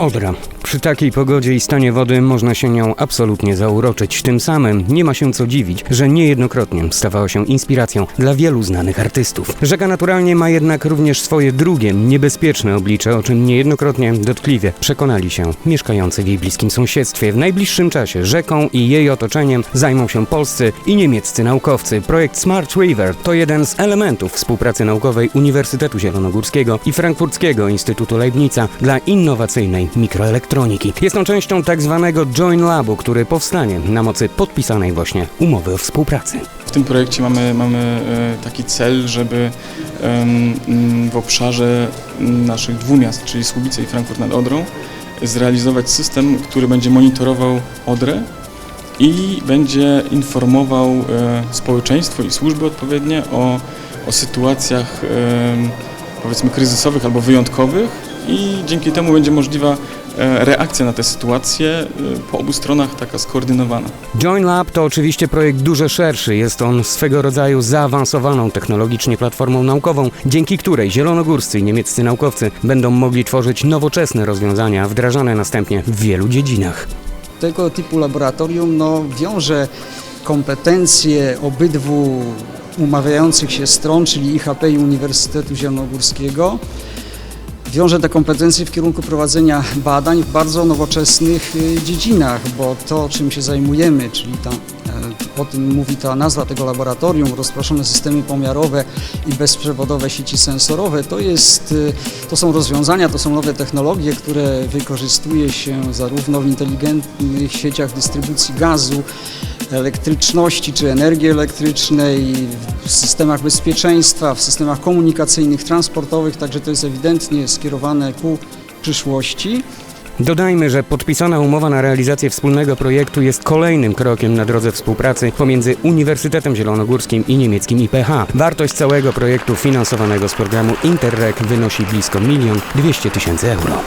Odra. Przy takiej pogodzie i stanie wody można się nią absolutnie zauroczyć. Tym samym nie ma się co dziwić, że niejednokrotnie stawała się inspiracją dla wielu znanych artystów. Rzeka naturalnie ma jednak również swoje drugie, niebezpieczne oblicze, o czym niejednokrotnie dotkliwie przekonali się mieszkający w jej bliskim sąsiedztwie. W najbliższym czasie rzeką i jej otoczeniem zajmą się polscy i niemieccy naukowcy. Projekt Smart River to jeden z elementów współpracy naukowej Uniwersytetu Zielonogórskiego i Frankfurckiego Instytutu Leibnica dla innowacyjnej mikroelektroniki. Jest on częścią tak zwanego Join Labu, który powstanie na mocy podpisanej właśnie umowy o współpracy. W tym projekcie mamy, mamy e, taki cel, żeby w obszarze naszych dwóch miast, czyli Słubice i Frankfurt nad Odrą, zrealizować system, który będzie monitorował Odrę i będzie informował e, społeczeństwo i służby odpowiednie o, o sytuacjach powiedzmy kryzysowych albo wyjątkowych i dzięki temu będzie możliwa reakcja na te sytuacje e, po obu stronach taka skoordynowana. Join Lab to oczywiście projekt dużo szerszy. Jest on swego rodzaju zaawansowaną technologicznie platformą naukową, dzięki której zielonogórscy i niemieccy naukowcy będą mogli tworzyć nowoczesne rozwiązania, wdrażane następnie w wielu dziedzinach. Tego typu laboratorium no, wiąże kompetencje obydwu umawiających się stron, czyli IHP i Uniwersytetu Zielonogórskiego. Wiąże te kompetencje w kierunku prowadzenia badań w bardzo nowoczesnych y, dziedzinach, bo to, czym się zajmujemy, czyli ta, e, o tym mówi ta nazwa tego laboratorium, rozproszone systemy pomiarowe i bezprzewodowe sieci sensorowe, to, jest, y, to są rozwiązania, to są nowe technologie, które wykorzystuje się zarówno w inteligentnych sieciach dystrybucji gazu, elektryczności czy energii elektrycznej, w systemach bezpieczeństwa, w systemach komunikacyjnych, transportowych, także to jest ewidentnie skierowane ku przyszłości. Dodajmy, że podpisana umowa na realizację wspólnego projektu jest kolejnym krokiem na drodze współpracy pomiędzy Uniwersytetem Zielonogórskim i niemieckim IPH. Wartość całego projektu finansowanego z programu Interreg wynosi blisko milion dwieście tysięcy euro.